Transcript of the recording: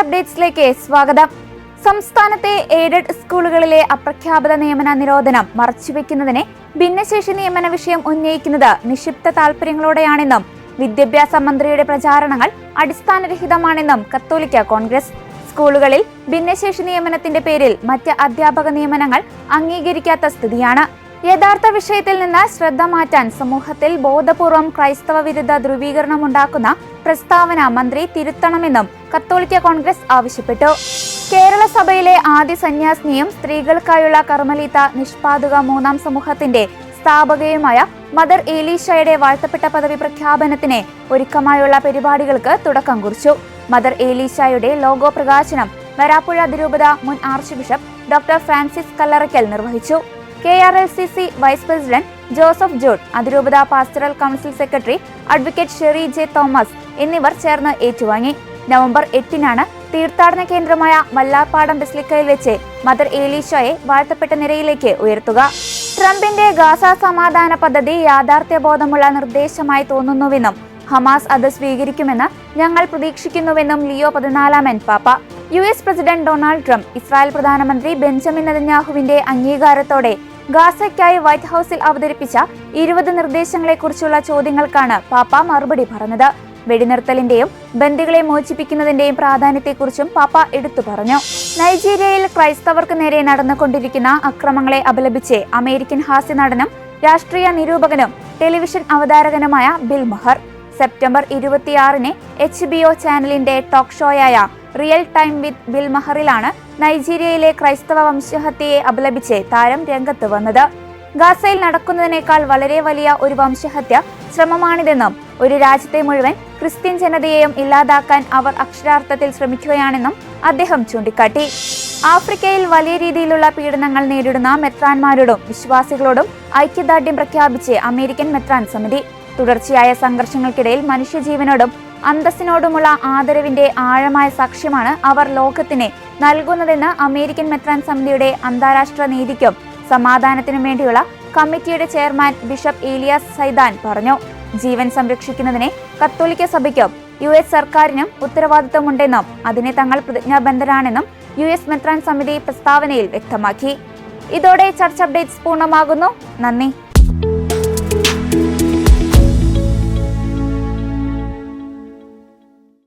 അപ്ഡേറ്റ്സിലേക്ക് സ്വാഗതം. സംസ്ഥാനത്തെ എയ്ഡഡ് സ്കൂളുകളിലെ അപ്രഖ്യാപിത നിയമന നിരോധനം മറച്ചുവെക്കുന്നതിനെ ഭിന്നശേഷി നിയമന വിഷയം ഉന്നയിക്കുന്നത് നിക്ഷിപ്ത താൽപര്യങ്ങളോടെയാണെന്നും വിദ്യാഭ്യാസ മന്ത്രിയുടെ പ്രചാരണങ്ങൾ അടിസ്ഥാനരഹിതമാണെന്നും കത്തോലിക്ക കോൺഗ്രസ്. സ്കൂളുകളിൽ ഭിന്നശേഷി നിയമനത്തിന്റെ പേരിൽ മറ്റ് അധ്യാപക നിയമനങ്ങൾ അംഗീകരിക്കാത്ത സ്ഥിതിയാണ്. യഥാർത്ഥ വിഷയത്തിൽ നിന്ന് ശ്രദ്ധ മാറ്റാൻ സമൂഹത്തിൽ ബോധപൂർവം ക്രൈസ്തവ വിരുദ്ധ ധ്രുവീകരണം ഉണ്ടാക്കുന്ന പ്രസ്താവന മന്ത്രി തിരുത്തണമെന്നും കത്തോലിക്ക കോൺഗ്രസ് ആവശ്യപ്പെട്ടു. കേരള സഭയിലെ ആദ്യ സന്യാസിനിയും സ്ത്രീകൾക്കായുള്ള കർമ്മലീത്ത നിഷ്പാതുക മൂന്നാം സമൂഹത്തിന്റെ സ്ഥാപകയുമായ മദർ ഏലീഷയുടെ വാഴ്ത്തപ്പെട്ട പദവി പ്രഖ്യാപനത്തിന് ഒരുക്കമായുള്ള പരിപാടികൾക്ക് തുടക്കം കുറിച്ചു. മദർ ഏലീഷയുടെ ലോഗോ പ്രകാശനം വരാപ്പുഴ അതിരൂപത മുൻ archbishop doctor Francis Kallarakkal നിർവഹിച്ചു. K R L C C vice president Joseph George അതിരൂപത pastoral council secretary advocate Sherry J Thomas എന്നിവർ ചേർന്ന് ഏറ്റുവാങ്ങി. നവംബർ എട്ടിനാണ് തീർത്ഥാടന കേന്ദ്രമായ വല്ലാർപാടം ബിസ്ലിക്കയിൽ വെച്ച് മദർ ഏലീഷയെ വാഴ്ത്തപ്പെട്ട നിരയിലേക്ക് ഉയർത്തുക. ട്രംപിന്റെ ഗാസ സമാധാന പദ്ധതി യാഥാർത്ഥ്യബോധമുള്ള നിർദ്ദേശമായി തോന്നുന്നുവെന്നും ഹമാസ് അത് സ്വീകരിക്കുമെന്ന് ഞങ്ങൾ പ്രതീക്ഷിക്കുന്നുവെന്നും ലിയോ പതിനാലാമൻ പാപ്പ. U S president Donald Trump Israel പ്രധാനമന്ത്രി ബെഞ്ചമിൻ നെതന്യാഹുവിന്റെ അംഗീകാരത്തോടെ ഗാസയ്ക്കായി വൈറ്റ് ഹൌസിൽ അവതരിപ്പിച്ച ഇരുപത് നിർദ്ദേശങ്ങളെക്കുറിച്ചുള്ള ചോദ്യങ്ങൾക്കാണ് പാപ്പ മറുപടി പറഞ്ഞത്. വെടിനിർത്തലിന്റെയും ബന്ദികളെ മോചിപ്പിക്കുന്നതിന്റെയും പ്രാധാന്യത്തെക്കുറിച്ചും പാപ്പ എടുത്തു പറഞ്ഞു. നൈജീരിയയിൽ ക്രൈസ്തവർക്ക് നേരെ നടന്നുകൊണ്ടിരിക്കുന്ന അക്രമങ്ങളെ അപലപിച്ച് അമേരിക്കൻ ഹാസ്യ നടനും രാഷ്ട്രീയ നിരൂപകനും ടെലിവിഷൻ അവതാരകനുമായ ബിൽ മഹർ. സെപ്റ്റംബർ ഇരുപത്തിയാറിന് എച്ച് ബി ഒ ചാനലിന്റെ ടോക്ക് ഷോയായ റിയൽ ടൈം വിത്ത് ബിൽ മഹറിലാണ് നൈജീരിയയിലെ ക്രൈസ്തവ വംശഹത്യയെ അപലപിച്ച് താരം രംഗത്ത് വന്നത്. ഗാസയിൽ നടക്കുന്നതിനേക്കാൾ വളരെ വലിയ ഒരു വംശഹത്യ ശ്രമമാണിതെന്നും ഒരു രാജ്യത്തെ മുഴുവൻ ക്രിസ്ത്യൻ ജനതയെയും ഇല്ലാതാക്കാൻ അവർ അക്ഷരാർത്ഥത്തിൽ ശ്രമിക്കുകയാണെന്നും അദ്ദേഹം ചൂണ്ടിക്കാട്ടി. ആഫ്രിക്കയിൽ വലിയ രീതിയിലുള്ള പീഡനങ്ങൾ നേരിടുന്ന മെത്രാന്മാരോടും വിശ്വാസികളോടും ഐക്യദാർഢ്യം പ്രഖ്യാപിച്ച് അമേരിക്കൻ മെത്രാൻ സമിതി തുടർച്ചയായ സംഘർഷങ്ങൾക്കിടയിൽ മനുഷ്യജീവനോടും അന്തസ്സിനോടുമുള്ള ആദരവിന്റെ ആഴമായ സാക്ഷ്യമാണ് അവർ ലോകത്തിന് നൽകുന്നതെന്ന് അമേരിക്കൻ മെത്രാൻ സമിതിയുടെ അന്താരാഷ്ട്ര നീതിക്കും സമാധാനത്തിനും വേണ്ടിയുള്ള കമ്മിറ്റിയുടെ ചെയർമാൻ ബിഷപ്പ് ഏലിയാസ് സൈദാൻ പറഞ്ഞു. ജീവൻ സംരക്ഷിക്കുന്നതിനെ കത്തോലിക്ക സഭയ്ക്കും യു എസ് സർക്കാരിനും ഉത്തരവാദിത്തമുണ്ടെന്നും അതിനെ തങ്ങൾ പ്രതിജ്ഞാബദ്ധരാണെന്നും യു എസ് മെത്രാൻ സമിതി പ്രസ്താവനയിൽ വ്യക്തമാക്കി. ഇതോടെ ചർച്ച അപ്ഡേറ്റ്സ് പൂർണമാകുന്നു. നന്ദി.